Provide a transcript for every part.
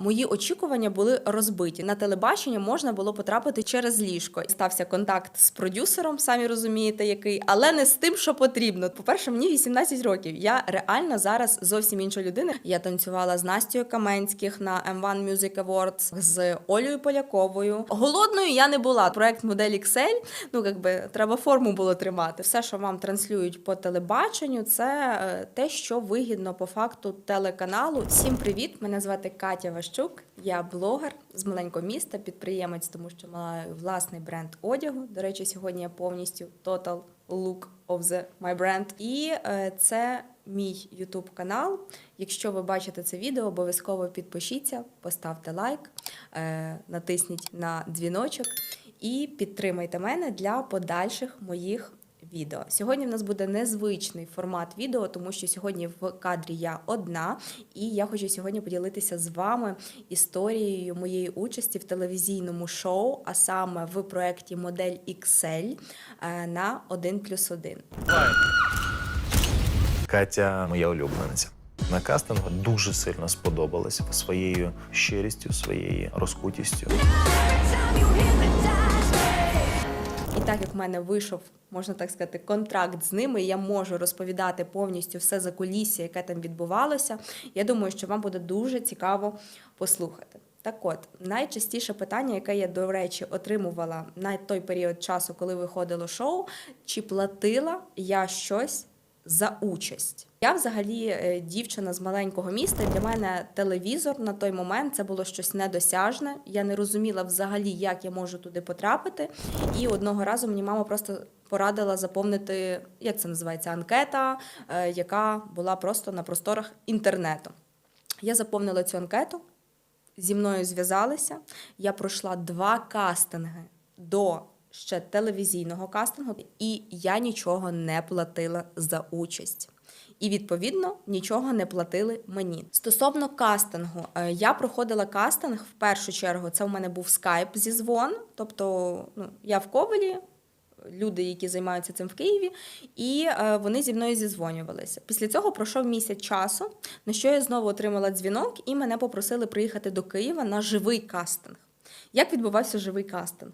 Мої очікування були розбиті. На телебачення можна було потрапити через ліжко. Стався контакт з продюсером, самі розумієте, який, але не з тим, що потрібно. По-перше, мені 18 років. Я реально зараз зовсім інша людина. Я танцювала з Настю Каменських на M1 Music Awards, з Олею Поляковою. Голодною я не була. Проект модель XL, ну якби треба форму було тримати. Все, що вам транслюють по телебаченню, це е, те, що вигідно по факту телеканалу. Всім привіт! Мене звати Катя Ващук. Я блогер з маленького міста, підприємець, тому що маю власний бренд одягу. До речі, сьогодні я повністю total look of the my brand. І е, це мій YouTube канал. Якщо ви бачите це відео, обов'язково підпишіться, поставте лайк, е, натисніть на дзвіночок і підтримайте мене для подальших моїх відео. Сьогодні в нас буде незвичний формат відео, тому що сьогодні в кадрі я одна, і я хочу сьогодні поділитися з вами історією моєї участі в телевізійному шоу, а саме в проєкті Модель XL е, на 1 плюс 1. Катя моя улюблениця. На кастингу дуже сильно сподобалася своєю щирістю, своєю розкутістю. Так як в мене вийшов, можна так сказати, контракт з ними, і я можу розповідати повністю все за кулісся, яке там відбувалося. Я думаю, що вам буде дуже цікаво послухати. Так от, найчастіше питання, яке я, до речі, отримувала на той період часу, коли виходило шоу, чи платила я щось за участь. Я взагалі е, дівчина з маленького міста. Для мене телевізор на той момент це було щось недосяжне. Я не розуміла взагалі, як я можу туди потрапити. І одного разу мені мама просто порадила заповнити, як це називається, анкета, е, яка була просто на просторах інтернету. Я заповнила цю анкету, зі мною зв'язалися. Я пройшла два кастинги до ще телевізійного кастингу, і я нічого не платила за участь. І відповідно нічого не платили мені. Стосовно кастингу, е, я проходила кастинг в першу чергу. Це у мене був скайп зі дзвон. Тобто, ну я в Ковелі, люди, які займаються цим в Києві, і е, вони зі мною зізвонювалися. Після цього пройшов місяць часу, на що я знову отримала дзвінок, і мене попросили приїхати до Києва на живий кастинг. Як відбувався живий кастинг?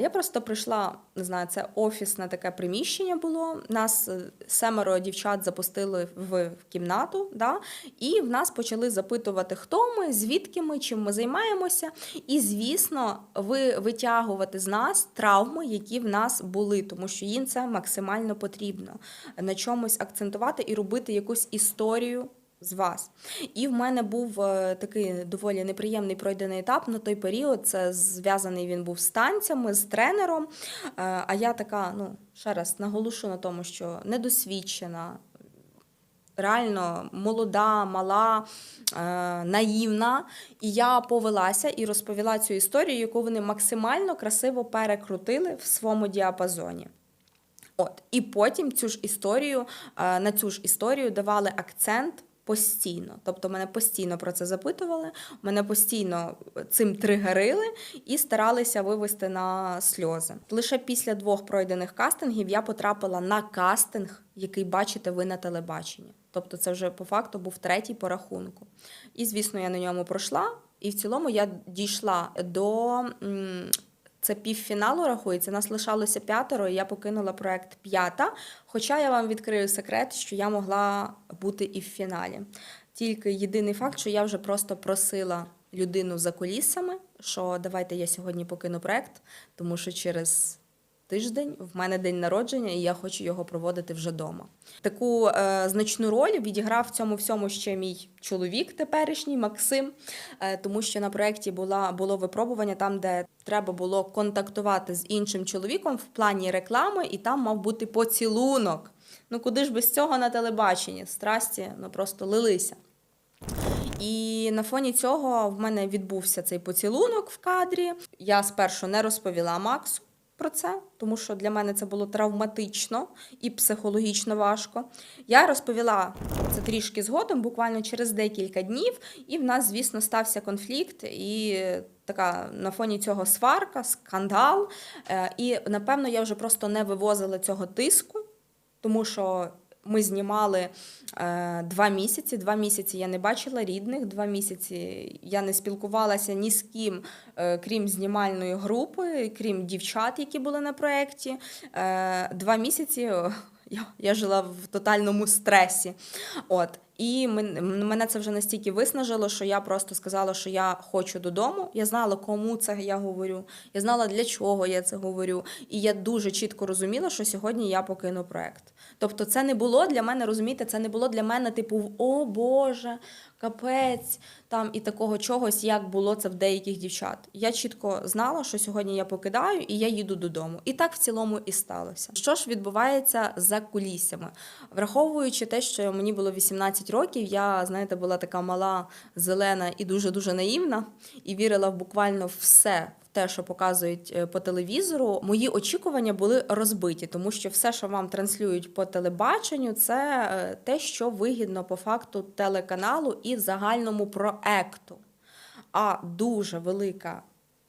Я просто прийшла, не знаю, це офісне таке приміщення було. Нас е, семеро дівчат запустили в кімнату, да? і в нас почали запитувати, хто ми, звідки ми, чим ми займаємося. І, звісно, ви витягувати з нас травми, які в нас були, тому що їм це максимально потрібно на чомусь акцентувати і робити якусь історію з вас. І в мене був е, такий доволі неприємний пройдений етап на той період. Це зв'язаний він був з танцями, з тренером. Е, А я така, ну ще раз наголошу на тому, що недосвідчена. Реально молода, мала, е, наївна. І я повелася і розповіла цю історію, яку вони максимально красиво перекрутили в своєму діапазоні. От, і потім цю ж історію на цю ж історію давали акцент постійно. Тобто мене постійно про це запитували, мене постійно цим тригерили і старалися вивести на сльози. Лише після двох пройдених кастингів я потрапила на кастинг, який бачите ви на телебаченні. Тобто, це вже по факту був третій по рахунку. І, звісно, я на ньому пройшла. І в цілому я дійшла до це півфіналу рахується. Нас лишалося п'ятеро, і я покинула проект п'ята. Хоча я вам відкрию секрет, що я могла бути і в фіналі. Тільки єдиний факт, що я вже просто просила людину за кулісами, що давайте я сьогодні покину проект, тому що через тиждень в мене день народження, і я хочу його проводити вже вдома. Таку е, значну роль відіграв в цьому всьому ще мій чоловік теперішній Максим, е, тому що на проєкті була було випробування там, де треба було контактувати з іншим чоловіком в плані реклами, і там мав бути поцілунок. Ну куди ж без цього на телебаченні? Страсті ну просто лилися. І на фоні цього в мене відбувся цей поцілунок в кадрі. Я спершу не розповіла Максу про це, тому що для мене це було травматично і психологічно важко. Я розповіла це трішки згодом, буквально через декілька днів, і в нас, звісно, стався конфлікт і така на фоні цього сварка, скандал. Е, І напевно я вже просто не вивозила цього тиску, тому що Ми знімали е, два місяці. Два місяці я не бачила рідних. Два місяці я не спілкувалася ні з ким, е, крім знімальної групи, крім дівчат, які були на проєкті. Е, два місяці я, я жила в тотальному стресі. От. І мене це вже настільки виснажило, що я просто сказала, що я хочу додому. Я знала, кому це я говорю. Я знала, для чого я це говорю. І я дуже чітко розуміла, що сьогодні я покину проект. Тобто, це не було для мене, розумієте, це не було для мене, типу, о Боже, капець, там і такого чогось, як було це в деяких дівчат. Я чітко знала, що сьогодні я покидаю і я їду додому. І так в цілому і сталося. Що ж відбувається за кулісями? Враховуючи те, що мені було 18 років, я, знаєте, була така мала, зелена і дуже дуже наївна, і вірила в буквально все. Те, що показують е, по телевізору, мої очікування були розбиті, тому що все, що вам транслюють по телебаченню, це е, те, що вигідно по факту телеканалу і загальному проекту. А дуже велика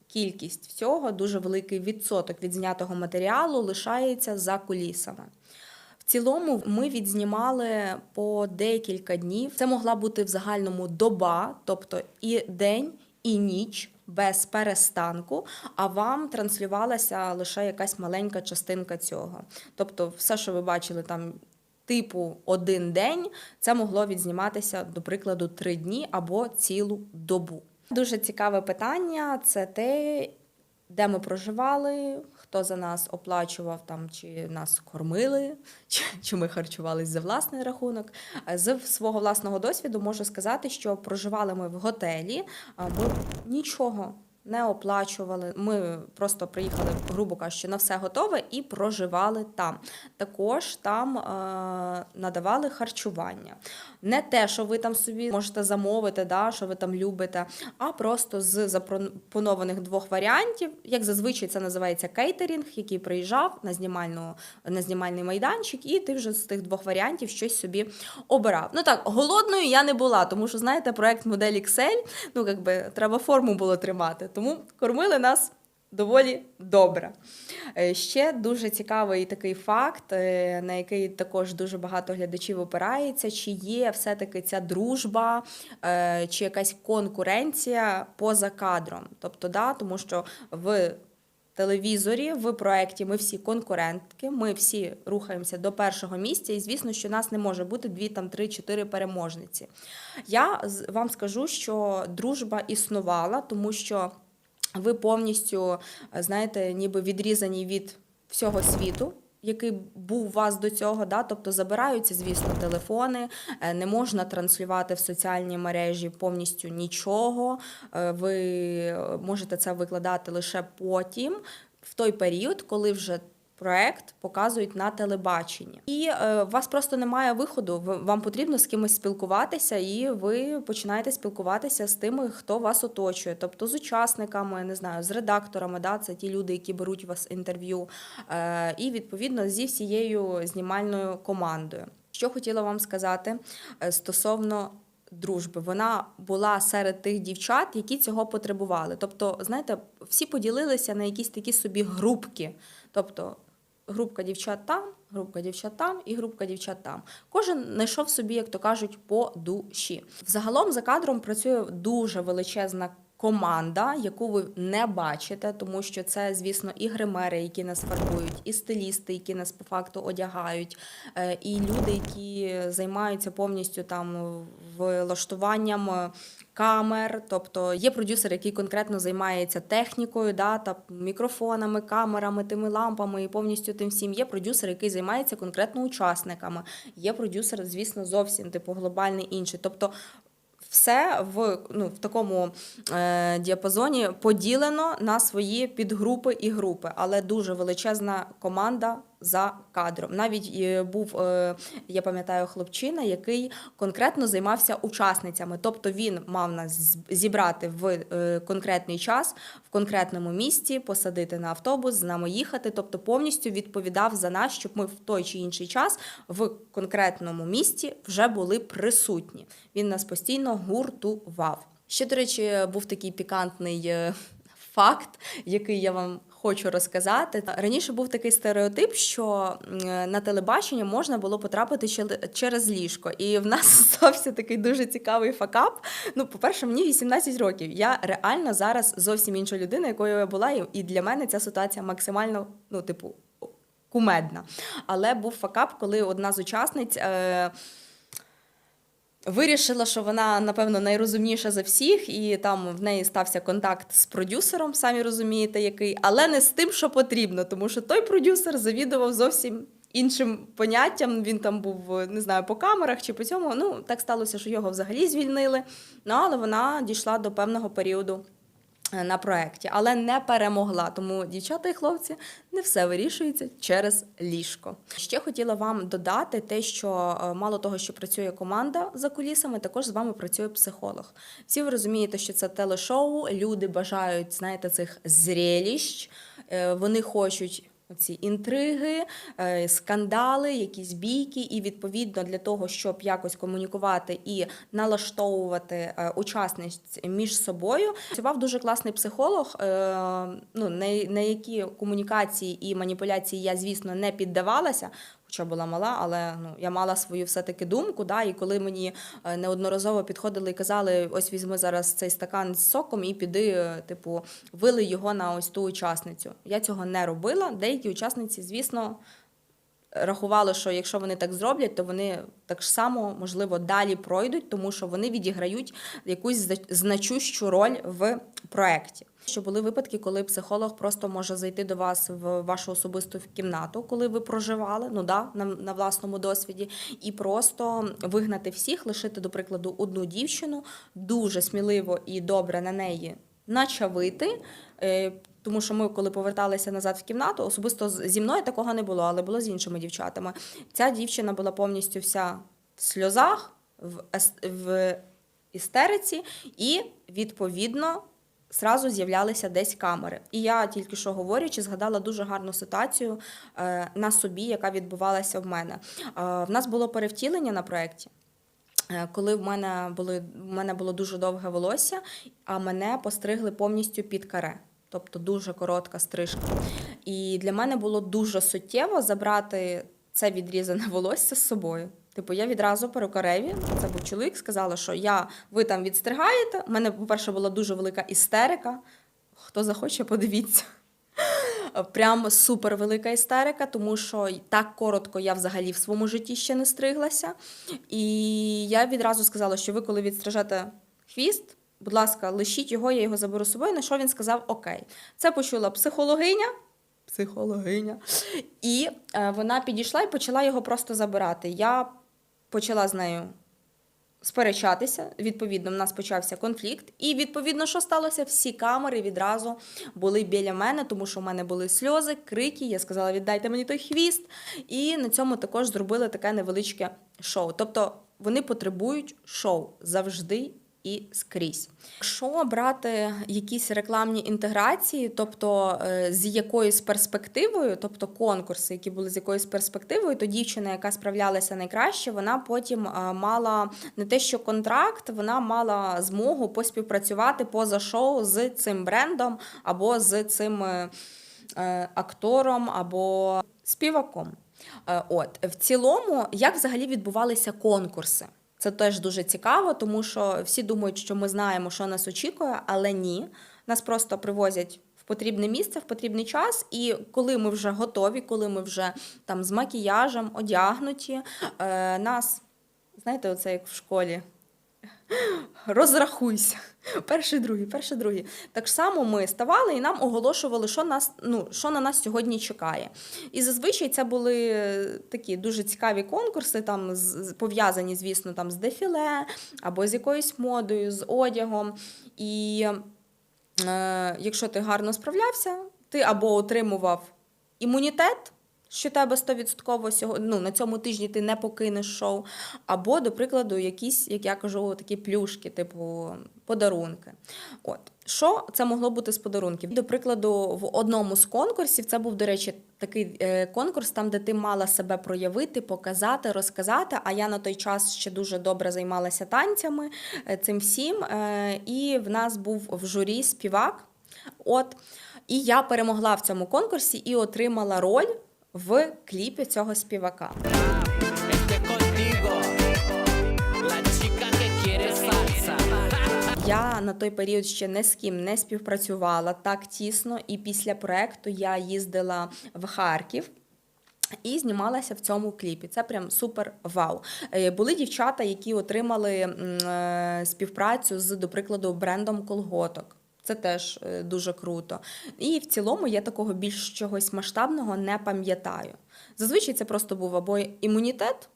кількість всього, дуже великий відсоток відзнятого матеріалу лишається за кулісами. Цілому ми відзнімали по декілька днів. Це могла бути в загальному доба, тобто і день, і ніч. Без перестанку, а вам транслювалася лише якась маленька частинка цього. Тобто, все, що ви бачили там, типу один день, це могло відзніматися, до прикладу, три дні або цілу добу. Дуже цікаве питання це те, де ми проживали, хто за нас оплачував там, чи нас кормили, чи, чи ми харчувались за власний рахунок. Е, З свого власного досвіду можу сказати, що проживали ми в готелі, бо нічого не оплачували. Ми просто приїхали, грубо кажучи, на все готове і проживали там. Також там е, надавали харчування. Не те, що ви там собі можете замовити, да, що ви там любите, а просто з запропонованих двох варіантів, як зазвичай це називається кейтерінг, який приїжджав на знімальну на знімальний майданчик, і ти вже з тих двох варіантів щось собі обирав. Ну так, голодною я не була, тому що знаєте, проект модель Excel, ну якби треба форму було тримати. Тому кормили нас доволі добре. Е, Ще дуже цікавий такий факт, е, на який також дуже багато глядачів опирається, чи є все-таки ця дружба, е, чи якась конкуренція поза кадром. Тобто, да, тому що в телевізорі, в проєкті ми всі конкурентки, ми всі рухаємося до першого місця, і звісно, що нас не може бути дві, там три, чотири переможниці. Я вам скажу, що дружба існувала, тому що ви повністю, е, знаєте, ніби відрізані від всього світу. Який був у вас до цього, да? тобто забираються, звісно, телефони, е, не можна транслювати в соціальні мережі повністю нічого. Е, Ви можете це викладати лише потім, в той період, коли вже проект показують на телебаченні. І е, у вас просто немає виходу. Вам потрібно з кимось спілкуватися, і ви починаєте спілкуватися з тими, хто вас оточує, тобто з учасниками, не знаю, з редакторами, да, це ті люди, які беруть у вас інтерв'ю, е, і відповідно зі всією знімальною командою. Що хотіла вам сказати е, стосовно. Дружби вона була серед тих дівчат, які цього потребували. Тобто, знаєте, всі поділилися на якісь такі собі групки. Тобто, групка дівчат там, групка дівчат там і групка дівчат там. Кожен знайшов собі, як то кажуть, по душі. Взагалом за кадром працює дуже величезна. Команда, яку ви не бачите, тому що це, звісно, і гримери, які нас фарбують, і стилісти, які нас по факту одягають, е, і люди, які займаються повністю там влаштуванням е, камер. Тобто є продюсер, який конкретно займається технікою, да, та мікрофонами, камерами, тими лампами і повністю тим всім. Є продюсер, який займається конкретно учасниками. Є продюсер, звісно, зовсім типу глобальний інший. Тобто все в, ну, в такому е, діапазоні поділено на свої підгрупи і групи, але дуже величезна команда за кадром. Навіть е, був, е, я пам'ятаю, хлопчина, який конкретно займався учасницями. Тобто він мав нас зібрати в е, конкретний час, в конкретному місці, посадити на автобус, з нами їхати. Тобто повністю відповідав за нас, щоб ми в той чи інший час в конкретному місці вже були присутні. Він нас постійно гуртував. Ще, до речі, був такий пікантний. Факт, який я вам хочу розказати. Раніше був такий стереотип, що на телебачення можна було потрапити через ліжко. І в нас стався такий дуже цікавий факап. Ну, по-перше, мені 18 років. Я реально зараз зовсім інша людина, якою я була, і для мене ця ситуація максимально, ну, типу, кумедна. Але був факап, коли одна з учасниць. Е- Вирішила, що вона, напевно, найрозумніша за всіх, і там в неї стався контакт з продюсером, самі розумієте, який, але не з тим, що потрібно, тому що той продюсер завідував зовсім іншим поняттям. Він там був, не знаю, по камерах чи по цьому. Ну, так сталося, що його взагалі звільнили. Ну, але вона дійшла до певного періоду на проєкті, але не перемогла. Тому, дівчата і хлопці, не все вирішується через ліжко. Ще хотіла вам додати те, що е, мало того, що працює команда за кулісами, також з вами працює психолог. Всі ви розумієте, що це телешоу. Люди бажають, знаєте, цих зрелищ, е, вони хочуть. Ці інтриги, е, скандали, якісь бійки, і відповідно для того, щоб якось комунікувати і налаштовувати е, учасниць між собою, працював дуже класний психолог. е, Ну на, на які комунікації і маніпуляції я, звісно, не піддавалася. Хоча була мала, але ну я мала свою все-таки думку. Да, і коли мені е, неодноразово підходили і казали: ось візьми зараз цей стакан з соком і піди, е, типу, вили його на ось ту учасницю. Я цього не робила. Деякі учасниці, звісно, рахували, що якщо вони так зроблять, то вони так само можливо далі пройдуть, тому що вони відіграють якусь зна- значущу роль в проєкті. Що були випадки, коли психолог просто може зайти до вас в вашу особисту кімнату, коли ви проживали, ну да, на, на власному досвіді, і просто вигнати всіх, лишити, до прикладу, одну дівчину, дуже сміливо і добре на неї начавити. Тому що ми, коли поверталися назад в кімнату, особисто зі мною такого не було, але було з іншими дівчатами. Ця дівчина була повністю вся в сльозах, в, в істериці, і відповідно. Зразу з'являлися десь камери. І я тільки що говорячи, згадала дуже гарну ситуацію е, на собі, яка відбувалася в мене. Е, в нас було перевтілення на проєкті. Е, Коли в мене були в мене було дуже довге волосся, а мене постригли повністю під каре, тобто дуже коротка стрижка. І для мене було дуже суттєво забрати це відрізане волосся з собою. Типу, я відразу перукареві, це був чоловік, сказала, що я, ви там відстригаєте. У мене, по-перше, була дуже велика істерика. Хто захоче, подивіться. Прям супер велика істерика, тому що так коротко я взагалі в своєму житті ще не стриглася. І я відразу сказала, що ви, коли відстрижете хвіст, будь ласка, лишіть його, я його заберу з собою. На що він сказав Окей. Це почула психологиня. Психологиня. І е, вона підійшла і почала його просто забирати. Я почала з нею сперечатися. Відповідно, в нас почався конфлікт. І відповідно, що сталося? Всі камери відразу були біля мене, тому що в мене були сльози, крики. Я сказала, віддайте мені той хвіст. І на цьому також зробили таке невеличке шоу. Тобто вони потребують шоу завжди. І скрізь. Якщо брати якісь рекламні інтеграції, тобто е, з якоюсь перспективою, тобто конкурси, які були з якоюсь перспективою, то дівчина, яка справлялася найкраще, вона потім е, мала не те, що контракт, вона мала змогу поспівпрацювати поза шоу з цим брендом або з цим е, актором або співаком. От в цілому, як взагалі відбувалися конкурси? Це теж дуже цікаво, тому що всі думають, що ми знаємо, що нас очікує, але ні. Нас просто привозять в потрібне місце, в потрібний час. І коли ми вже готові, коли ми вже там з макіяжем одягнуті, е, нас, знаєте, оце як в школі. Розрахуйся. Перший, другий, перший, другий. Так само ми ставали і нам оголошували, що нас, ну, що на нас сьогодні чекає. І зазвичай це були е, такі дуже цікаві конкурси, там пов'язані, звісно, там з дефіле або з якоюсь модою, з одягом. І е, якщо ти гарно справлявся, ти або отримував імунітет. Що тебе 100% сього- ну, на цьому тижні ти не покинеш шоу, або, до прикладу, якісь, як я кажу, такі плюшки, типу подарунки. От що це могло бути з подарунків? До прикладу, в одному з конкурсів це був, до речі, такий е, конкурс, там, де ти мала себе проявити, показати, розказати. А я на той час ще дуже добре займалася танцями е, цим всім. Е, І в нас був в журі співак. От. І я перемогла в цьому конкурсі і отримала роль в кліпі цього співака. Я на той період ще не з ким не співпрацювала так тісно, і після проекту я їздила в Харків. І знімалася в цьому кліпі. Це прям супер вау. Е, Були дівчата, які отримали е, співпрацю з, до прикладу, брендом колготок. Це теж е, дуже круто. І в цілому я такого більш чогось масштабного не пам'ятаю. Зазвичай це просто був або імунітет,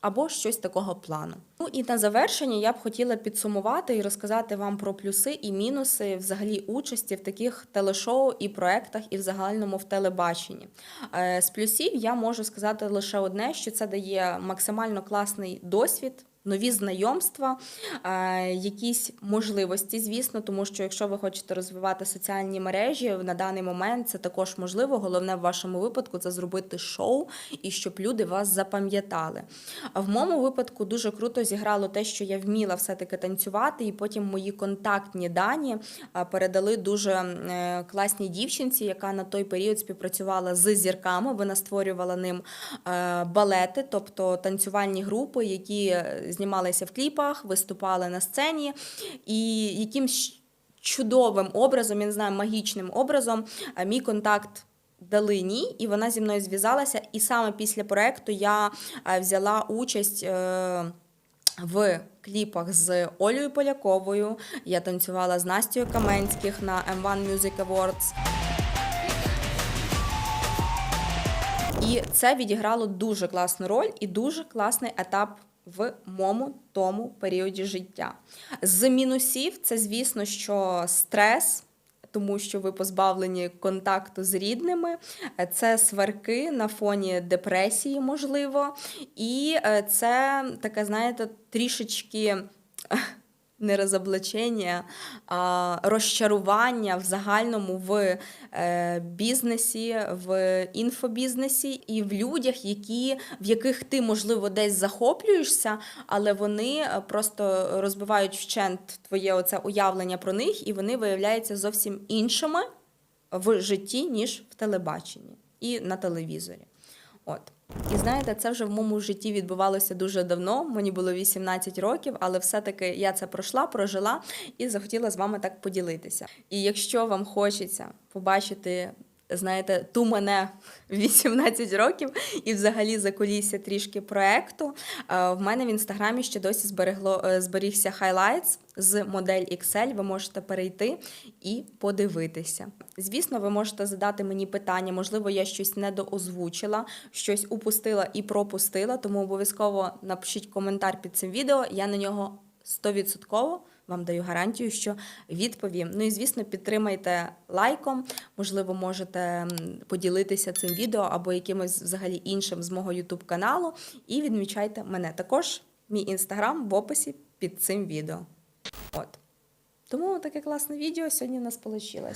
або щось такого плану. Ну і на завершення я б хотіла підсумувати і розказати вам про плюси і мінуси взагалі участі в таких телешоу і проектах, і в загальному в телебаченні. Е, З плюсів я можу сказати лише одне: що це дає максимально класний досвід. Нові знайомства, якісь можливості, звісно, тому що якщо ви хочете розвивати соціальні мережі на даний момент, це також можливо. Головне в вашому випадку це зробити шоу і щоб люди вас запам'ятали. А в моєму випадку дуже круто зіграло те, що я вміла все-таки танцювати, і потім мої контактні дані передали дуже е, класній дівчинці, яка на той період співпрацювала з зірками. Вона створювала ним е, балети, тобто танцювальні групи, які е, знімалися в кліпах, виступали на сцені, і якимсь чудовим образом, я не знаю, магічним образом, е, мій контакт дали ні, і вона зі мною зв'язалася. І саме після проекту я е, взяла участь. е, В кліпах з Олею Поляковою я танцювала з Настю Каменських на M1 Music Awards. І це відіграло дуже класну роль і дуже класний етап в моєму тому періоді життя. З мінусів це, звісно, що стрес. Тому що ви позбавлені контакту з рідними, це сварки на фоні депресії, можливо, і е, це таке, знаєте, трішечки не розоблачення, а розчарування в загальному в е, бізнесі, в інфобізнесі і в людях, які, в яких ти, можливо, десь захоплюєшся, але вони е, просто розбивають вщент твоє оце уявлення про них, і вони виявляються зовсім іншими в житті, ніж в телебаченні і на телевізорі. От. І знаєте, це вже в моєму житті відбувалося дуже давно. Мені було 18 років, але все-таки я це пройшла, прожила і захотіла з вами так поділитися. І якщо вам хочеться побачити. Знаєте, ту мене 18 років і взагалі за трішки проекту. е, В мене в інстаграмі ще досі зберегло е, зберігся хайлайтс з модель XL. Ви можете перейти і подивитися. Звісно, ви можете задати мені питання. Можливо, я щось недоозвучила, щось упустила і пропустила. Тому обов'язково напишіть коментар під цим відео. Я на нього 100% вам даю гарантію, що відповім. Ну і звісно, підтримайте лайком. Можливо, можете поділитися цим відео або якимось взагалі іншим з мого YouTube каналу. І відмічайте мене. Також мій інстаграм в описі під цим відео. От. Тому таке класне відео сьогодні в нас вийшло.